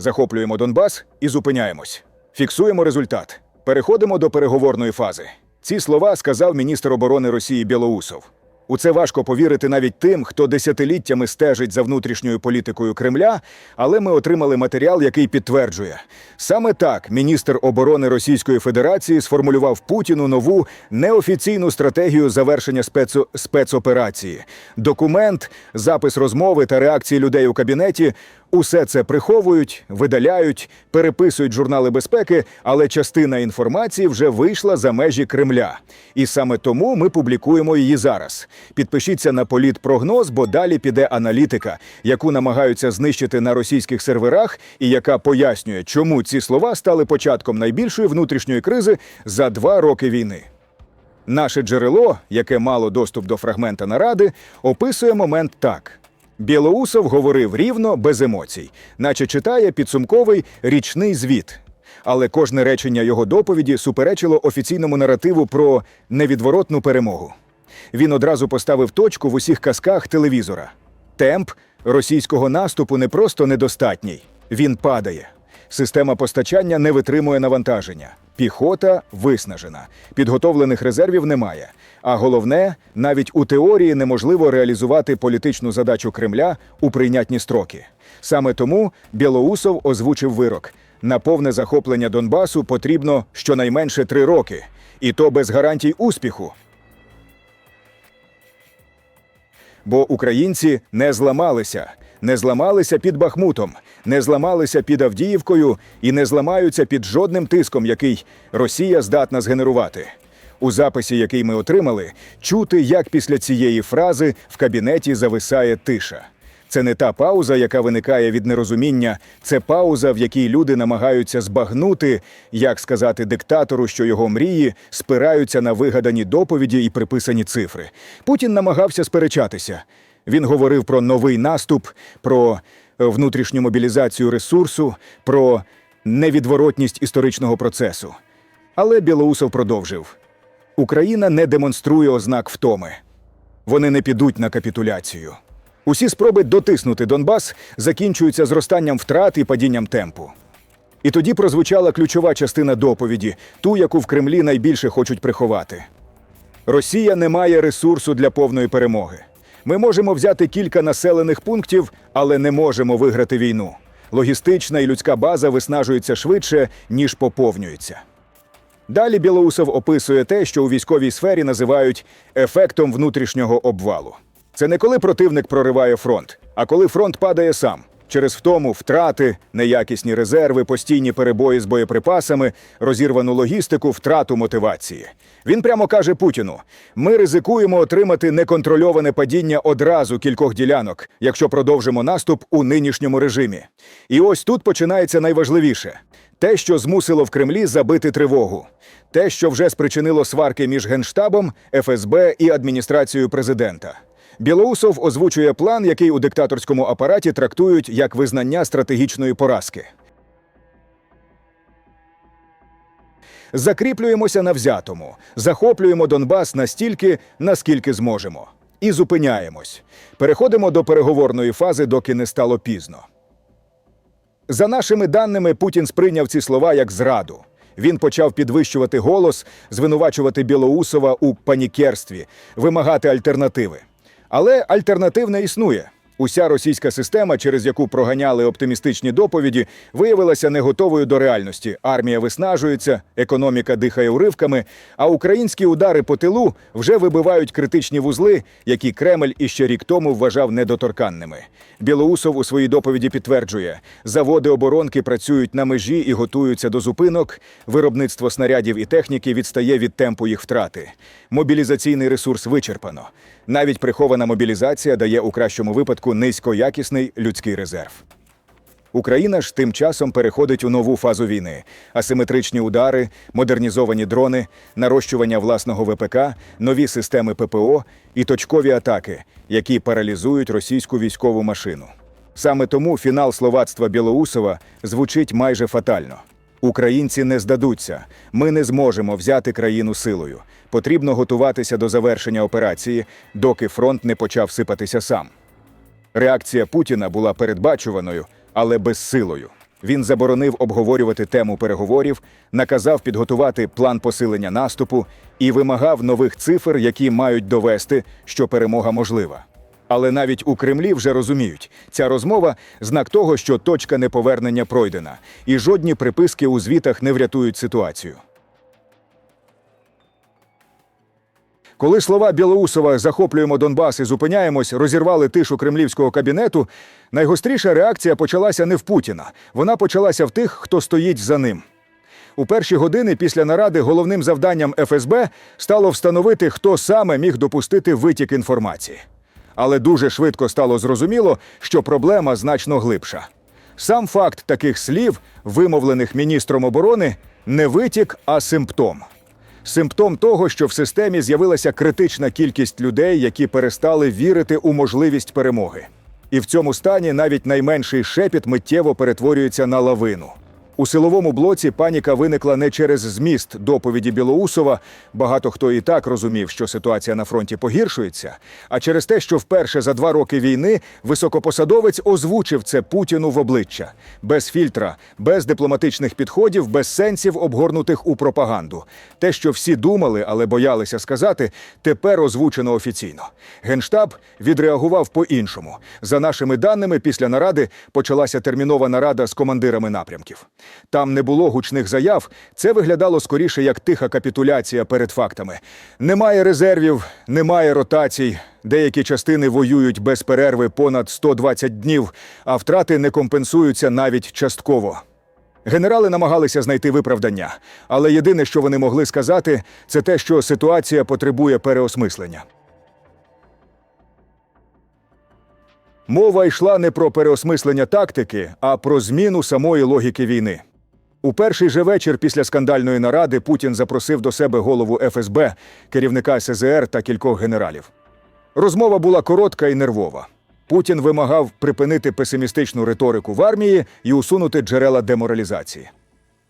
Захоплюємо Донбас і зупиняємось. Фіксуємо результат. Переходимо до переговорної фази. Ці слова сказав міністр оборони Росії Білоусов. У це важко повірити навіть тим, хто десятиліттями стежить за внутрішньою політикою Кремля, але ми отримали матеріал, який підтверджує. Саме так міністр оборони Російської Федерації сформулював Путіну нову неофіційну стратегію завершення спецо- спецоперації. Документ, запис розмови та реакції людей у кабінеті усе це приховують, видаляють, переписують журнали безпеки, але частина інформації вже вийшла за межі Кремля. І саме тому ми публікуємо її зараз. Підпишіться на політпрогноз, бо далі піде аналітика, яку намагаються знищити на російських серверах, і яка пояснює, чому ці слова стали початком найбільшої внутрішньої кризи за два роки війни. Наше джерело, яке мало доступ до фрагмента наради, описує момент так. Білоусов говорив рівно, без емоцій, наче читає підсумковий річний звіт. Але кожне речення його доповіді суперечило офіційному наративу про невідворотну перемогу. Він одразу поставив точку в усіх казках телевізора. Темп російського наступу не просто недостатній, він падає. Система постачання не витримує навантаження. Піхота виснажена, підготовлених резервів немає. А головне, навіть у теорії неможливо реалізувати політичну задачу Кремля у прийнятні строки. Саме тому Білоусов озвучив вирок: на повне захоплення Донбасу потрібно щонайменше три роки, і то без гарантій успіху. Бо українці не зламалися, не зламалися під Бахмутом, не зламалися під Авдіївкою і не зламаються під жодним тиском, який Росія здатна згенерувати. У записі, який ми отримали, чути, як після цієї фрази в кабінеті зависає тиша. Це не та пауза, яка виникає від нерозуміння, це пауза, в якій люди намагаються збагнути, як сказати диктатору, що його мрії спираються на вигадані доповіді і приписані цифри. Путін намагався сперечатися. Він говорив про новий наступ, про е, внутрішню мобілізацію ресурсу, про невідворотність історичного процесу. Але Білоусов продовжив: Україна не демонструє ознак втоми. Вони не підуть на капітуляцію. Усі спроби дотиснути Донбас закінчуються зростанням втрат і падінням темпу. І тоді прозвучала ключова частина доповіді, ту, яку в Кремлі найбільше хочуть приховати. Росія не має ресурсу для повної перемоги. Ми можемо взяти кілька населених пунктів, але не можемо виграти війну. Логістична і людська база виснажується швидше, ніж поповнюється. Далі Білоусов описує те, що у військовій сфері називають ефектом внутрішнього обвалу. Це не коли противник прориває фронт, а коли фронт падає сам. Через втому, втрати, неякісні резерви, постійні перебої з боєприпасами, розірвану логістику, втрату мотивації. Він прямо каже Путіну: ми ризикуємо отримати неконтрольоване падіння одразу кількох ділянок, якщо продовжимо наступ у нинішньому режимі. І ось тут починається найважливіше те, що змусило в Кремлі забити тривогу, те, що вже спричинило сварки між Генштабом, ФСБ і адміністрацією президента. Білоусов озвучує план, який у диктаторському апараті трактують як визнання стратегічної поразки. Закріплюємося на взятому, захоплюємо Донбас настільки, наскільки зможемо, і зупиняємось. Переходимо до переговорної фази, доки не стало пізно. За нашими даними, Путін сприйняв ці слова як зраду. Він почав підвищувати голос, звинувачувати Білоусова у панікерстві, вимагати альтернативи. Але альтернатив не існує. Уся російська система, через яку проганяли оптимістичні доповіді, виявилася не готовою до реальності. Армія виснажується, економіка дихає уривками, а українські удари по тилу вже вибивають критичні вузли, які Кремль іще рік тому вважав недоторканними. Білоусов у своїй доповіді підтверджує, заводи оборонки працюють на межі і готуються до зупинок. Виробництво снарядів і техніки відстає від темпу їх втрати. Мобілізаційний ресурс вичерпано. Навіть прихована мобілізація дає у кращому випадку низькоякісний людський резерв. Україна ж тим часом переходить у нову фазу війни: асиметричні удари, модернізовані дрони, нарощування власного ВПК, нові системи ППО і точкові атаки, які паралізують російську військову машину. Саме тому фінал словацтва Білоусова звучить майже фатально. Українці не здадуться. Ми не зможемо взяти країну силою. Потрібно готуватися до завершення операції, доки фронт не почав сипатися сам. Реакція Путіна була передбачуваною, але безсилою. Він заборонив обговорювати тему переговорів, наказав підготувати план посилення наступу і вимагав нових цифр, які мають довести, що перемога можлива. Але навіть у Кремлі вже розуміють, ця розмова знак того, що точка неповернення пройдена, і жодні приписки у звітах не врятують ситуацію. Коли слова Білоусова захоплюємо Донбас і зупиняємось, розірвали тишу кремлівського кабінету, найгостріша реакція почалася не в Путіна. Вона почалася в тих, хто стоїть за ним. У перші години після наради головним завданням ФСБ стало встановити, хто саме міг допустити витік інформації. Але дуже швидко стало зрозуміло, що проблема значно глибша. Сам факт таких слів, вимовлених міністром оборони, не витік, а симптом. Симптом того, що в системі з'явилася критична кількість людей, які перестали вірити у можливість перемоги. І в цьому стані навіть найменший шепіт миттєво перетворюється на лавину. У силовому блоці паніка виникла не через зміст доповіді Білоусова. Багато хто і так розумів, що ситуація на фронті погіршується, а через те, що вперше за два роки війни високопосадовець озвучив це Путіну в обличчя без фільтра, без дипломатичних підходів, без сенсів, обгорнутих у пропаганду. Те, що всі думали, але боялися сказати, тепер озвучено офіційно. Генштаб відреагував по-іншому. За нашими даними, після наради почалася термінова нарада з командирами напрямків. Там не було гучних заяв. Це виглядало скоріше як тиха капітуляція перед фактами. Немає резервів, немає ротацій. Деякі частини воюють без перерви понад 120 днів, а втрати не компенсуються навіть частково. Генерали намагалися знайти виправдання, але єдине, що вони могли сказати, це те, що ситуація потребує переосмислення. Мова йшла не про переосмислення тактики, а про зміну самої логіки війни. У перший же вечір після скандальної наради Путін запросив до себе голову ФСБ, керівника СЗР та кількох генералів. Розмова була коротка і нервова. Путін вимагав припинити песимістичну риторику в армії і усунути джерела деморалізації.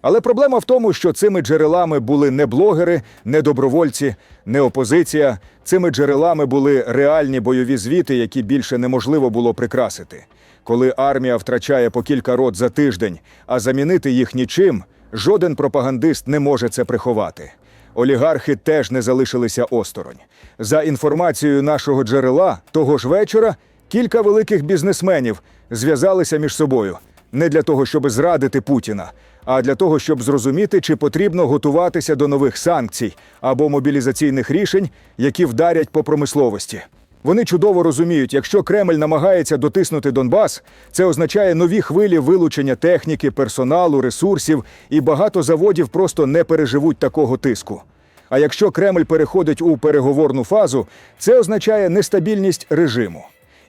Але проблема в тому, що цими джерелами були не блогери, не добровольці, не опозиція. Цими джерелами були реальні бойові звіти, які більше неможливо було прикрасити. Коли армія втрачає по кілька рот за тиждень, а замінити їх нічим, жоден пропагандист не може це приховати. Олігархи теж не залишилися осторонь. За інформацією нашого джерела, того ж вечора кілька великих бізнесменів зв'язалися між собою не для того, щоб зрадити Путіна, а для того, щоб зрозуміти, чи потрібно готуватися до нових санкцій або мобілізаційних рішень, які вдарять по промисловості. Вони чудово розуміють, якщо Кремль намагається дотиснути Донбас, це означає нові хвилі вилучення техніки, персоналу, ресурсів, і багато заводів просто не переживуть такого тиску. А якщо Кремль переходить у переговорну фазу, це означає нестабільність режиму.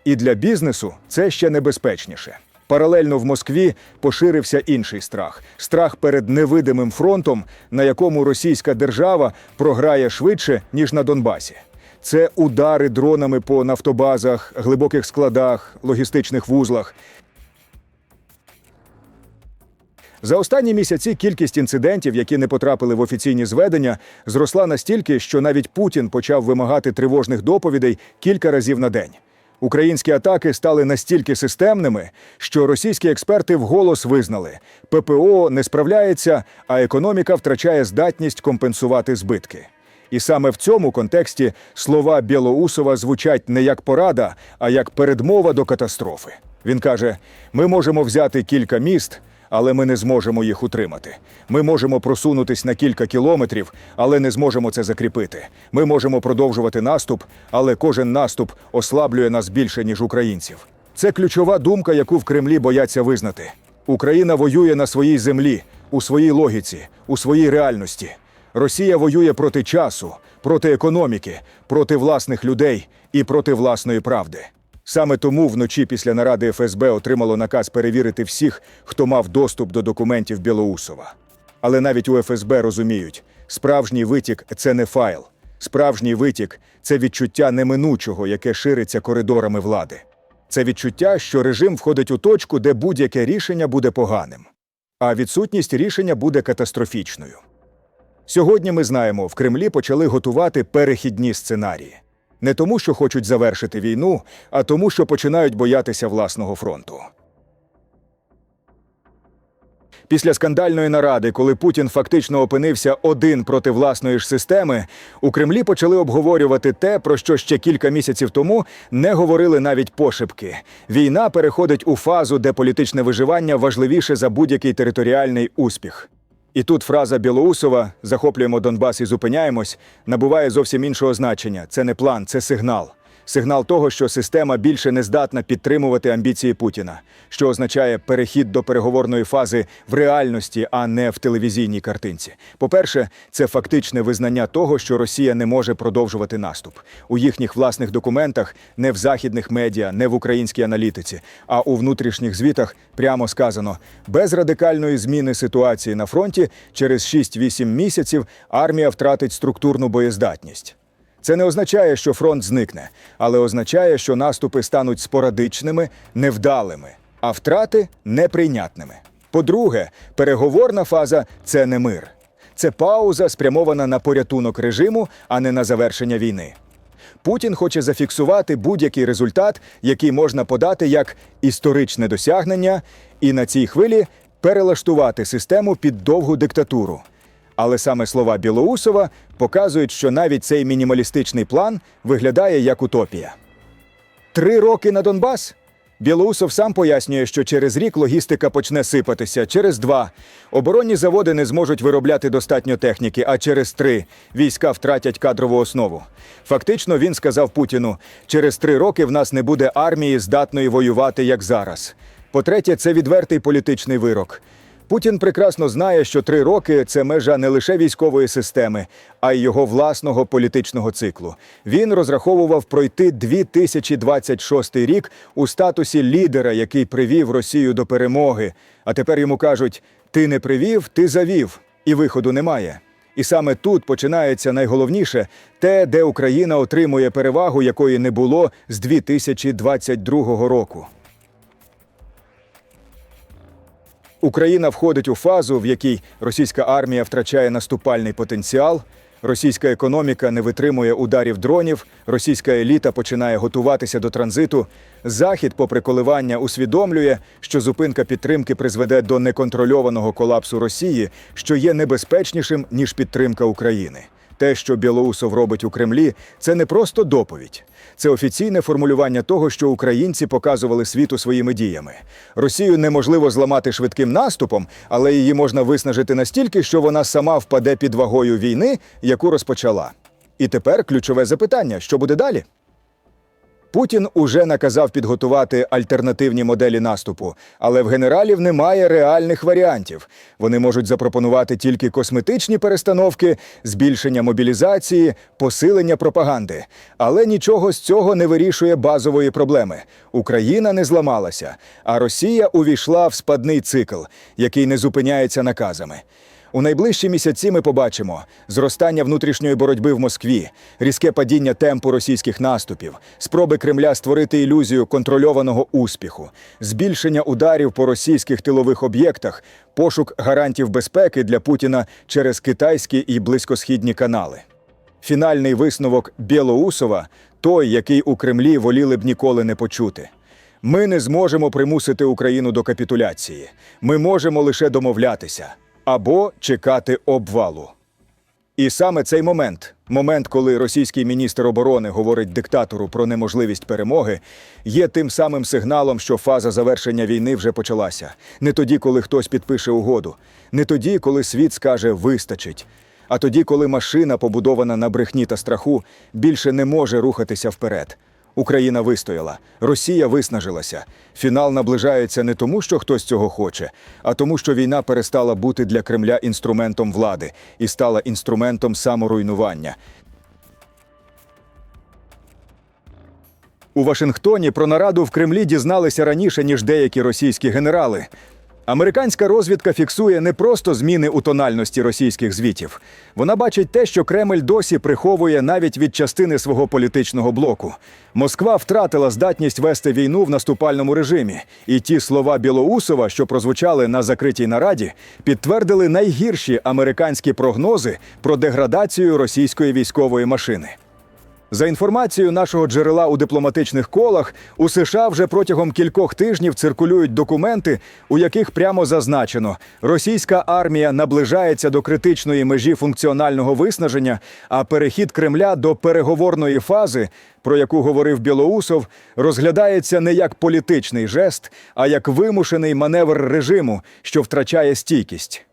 І для бізнесу це ще небезпечніше. Паралельно в Москві поширився інший страх страх перед невидимим фронтом, на якому російська держава програє швидше, ніж на Донбасі. Це удари дронами по нафтобазах, глибоких складах, логістичних вузлах. За останні місяці кількість інцидентів, які не потрапили в офіційні зведення, зросла настільки, що навіть Путін почав вимагати тривожних доповідей кілька разів на день. Українські атаки стали настільки системними, що російські експерти вголос визнали, ППО не справляється, а економіка втрачає здатність компенсувати збитки. І саме в цьому контексті слова Білоусова звучать не як порада, а як передмова до катастрофи. Він каже: ми можемо взяти кілька міст, але ми не зможемо їх утримати. Ми можемо просунутись на кілька кілометрів, але не зможемо це закріпити. Ми можемо продовжувати наступ, але кожен наступ ослаблює нас більше, ніж українців. Це ключова думка, яку в Кремлі бояться визнати. Україна воює на своїй землі, у своїй логіці, у своїй реальності. Росія воює проти часу, проти економіки, проти власних людей і проти власної правди. Саме тому вночі після наради ФСБ отримало наказ перевірити всіх, хто мав доступ до документів Білоусова. Але навіть у ФСБ розуміють, справжній витік це не файл. Справжній витік це відчуття неминучого, яке шириться коридорами влади. Це відчуття, що режим входить у точку, де будь-яке рішення буде поганим, а відсутність рішення буде катастрофічною. Сьогодні ми знаємо, в Кремлі почали готувати перехідні сценарії. Не тому, що хочуть завершити війну, а тому, що починають боятися власного фронту. Після скандальної наради, коли Путін фактично опинився один проти власної ж системи, у Кремлі почали обговорювати те, про що ще кілька місяців тому не говорили навіть пошепки. Війна переходить у фазу, де політичне виживання важливіше за будь-який територіальний успіх. І тут фраза Білоусова захоплюємо Донбас і зупиняємось, набуває зовсім іншого значення. Це не план, це сигнал. Сигнал того, що система більше не здатна підтримувати амбіції Путіна, що означає перехід до переговорної фази в реальності, а не в телевізійній картинці. По-перше, це фактичне визнання того, що Росія не може продовжувати наступ у їхніх власних документах, не в західних медіа, не в українській аналітиці, а у внутрішніх звітах прямо сказано: без радикальної зміни ситуації на фронті через 6-8 місяців армія втратить структурну боєздатність. Це не означає, що фронт зникне, але означає, що наступи стануть спорадичними, невдалими, а втрати неприйнятними. По-друге, переговорна фаза це не мир. Це пауза, спрямована на порятунок режиму, а не на завершення війни. Путін хоче зафіксувати будь-який результат, який можна подати як історичне досягнення, і на цій хвилі перелаштувати систему під довгу диктатуру. Але саме слова Білоусова показують, що навіть цей мінімалістичний план виглядає як утопія. Три роки на Донбас? Білоусов сам пояснює, що через рік логістика почне сипатися, через два оборонні заводи не зможуть виробляти достатньо техніки, а через три війська втратять кадрову основу. Фактично, він сказав Путіну: через три роки в нас не буде армії, здатної воювати як зараз. По-третє, це відвертий політичний вирок. Путін прекрасно знає, що три роки це межа не лише військової системи, а й його власного політичного циклу. Він розраховував пройти 2026 рік у статусі лідера, який привів Росію до перемоги. А тепер йому кажуть: ти не привів, ти завів, і виходу немає. І саме тут починається найголовніше те, де Україна отримує перевагу, якої не було з 2022 року. Україна входить у фазу, в якій російська армія втрачає наступальний потенціал, російська економіка не витримує ударів дронів, російська еліта починає готуватися до транзиту. Захід, попри коливання, усвідомлює, що зупинка підтримки призведе до неконтрольованого колапсу Росії, що є небезпечнішим ніж підтримка України. Те, що Білоусов робить у Кремлі, це не просто доповідь, це офіційне формулювання того, що українці показували світу своїми діями. Росію неможливо зламати швидким наступом, але її можна виснажити настільки, що вона сама впаде під вагою війни, яку розпочала. І тепер ключове запитання: що буде далі? Путін уже наказав підготувати альтернативні моделі наступу, але в генералів немає реальних варіантів. Вони можуть запропонувати тільки косметичні перестановки, збільшення мобілізації, посилення пропаганди. Але нічого з цього не вирішує базової проблеми. Україна не зламалася, а Росія увійшла в спадний цикл, який не зупиняється наказами. У найближчі місяці ми побачимо зростання внутрішньої боротьби в Москві, різке падіння темпу російських наступів, спроби Кремля створити ілюзію контрольованого успіху, збільшення ударів по російських тилових об'єктах, пошук гарантів безпеки для Путіна через китайські і близькосхідні канали. Фінальний висновок Білоусова той, який у Кремлі воліли б ніколи не почути. Ми не зможемо примусити Україну до капітуляції. Ми можемо лише домовлятися або чекати обвалу. І саме цей момент, момент, коли російський міністр оборони говорить диктатору про неможливість перемоги, є тим самим сигналом, що фаза завершення війни вже почалася. Не тоді, коли хтось підпише угоду, не тоді, коли світ скаже вистачить, а тоді, коли машина, побудована на брехні та страху, більше не може рухатися вперед. Україна вистояла, Росія виснажилася. Фінал наближається не тому, що хтось цього хоче, а тому, що війна перестала бути для Кремля інструментом влади і стала інструментом саморуйнування. У Вашингтоні про нараду в Кремлі дізналися раніше, ніж деякі російські генерали. Американська розвідка фіксує не просто зміни у тональності російських звітів. Вона бачить те, що Кремль досі приховує навіть від частини свого політичного блоку. Москва втратила здатність вести війну в наступальному режимі, і ті слова Білоусова, що прозвучали на закритій нараді, підтвердили найгірші американські прогнози про деградацію російської військової машини. За інформацією нашого джерела у дипломатичних колах, у США вже протягом кількох тижнів циркулюють документи, у яких прямо зазначено, російська армія наближається до критичної межі функціонального виснаження, а перехід Кремля до переговорної фази, про яку говорив Білоусов, розглядається не як політичний жест, а як вимушений маневр режиму, що втрачає стійкість.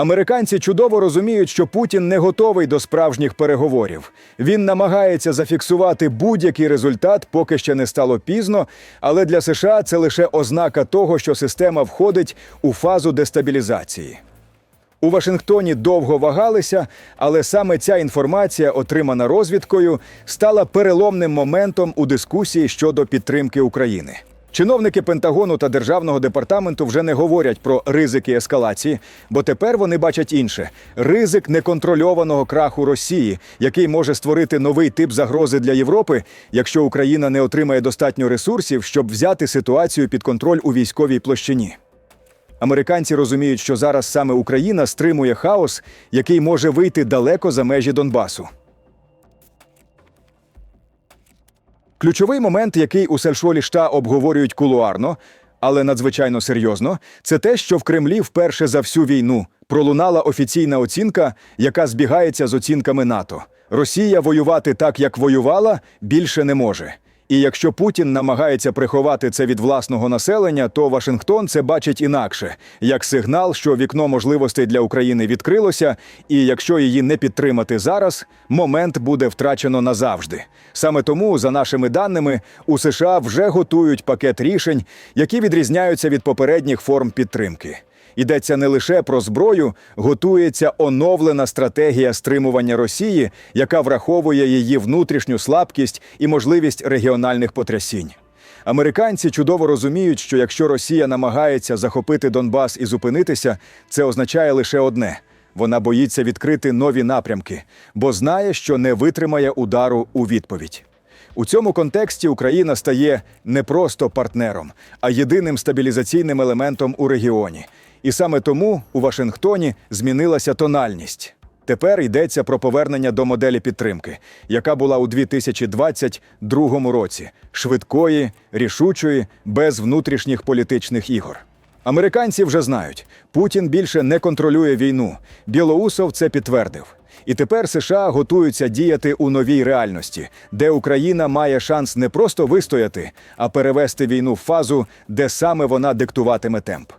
Американці чудово розуміють, що Путін не готовий до справжніх переговорів. Він намагається зафіксувати будь-який результат, поки ще не стало пізно. Але для США це лише ознака того, що система входить у фазу дестабілізації. У Вашингтоні довго вагалися, але саме ця інформація, отримана розвідкою, стала переломним моментом у дискусії щодо підтримки України. Чиновники Пентагону та Державного департаменту вже не говорять про ризики ескалації, бо тепер вони бачать інше: ризик неконтрольованого краху Росії, який може створити новий тип загрози для Європи, якщо Україна не отримає достатньо ресурсів, щоб взяти ситуацію під контроль у військовій площині. Американці розуміють, що зараз саме Україна стримує хаос, який може вийти далеко за межі Донбасу. Ключовий момент, який у Сельшолі Шта обговорюють кулуарно, але надзвичайно серйозно, це те, що в Кремлі вперше за всю війну пролунала офіційна оцінка, яка збігається з оцінками НАТО. Росія воювати так, як воювала, більше не може. І якщо Путін намагається приховати це від власного населення, то Вашингтон це бачить інакше, як сигнал, що вікно можливостей для України відкрилося, і якщо її не підтримати зараз, момент буде втрачено назавжди. Саме тому, за нашими даними, у США вже готують пакет рішень, які відрізняються від попередніх форм підтримки. Йдеться не лише про зброю, готується оновлена стратегія стримування Росії, яка враховує її внутрішню слабкість і можливість регіональних потрясінь. Американці чудово розуміють, що якщо Росія намагається захопити Донбас і зупинитися, це означає лише одне: вона боїться відкрити нові напрямки, бо знає, що не витримає удару у відповідь. У цьому контексті Україна стає не просто партнером, а єдиним стабілізаційним елементом у регіоні. І саме тому у Вашингтоні змінилася тональність. Тепер йдеться про повернення до моделі підтримки, яка була у 2022 році швидкої, рішучої, без внутрішніх політичних ігор. Американці вже знають, Путін більше не контролює війну. Білоусов це підтвердив. І тепер США готуються діяти у новій реальності, де Україна має шанс не просто вистояти, а перевести війну в фазу, де саме вона диктуватиме темп.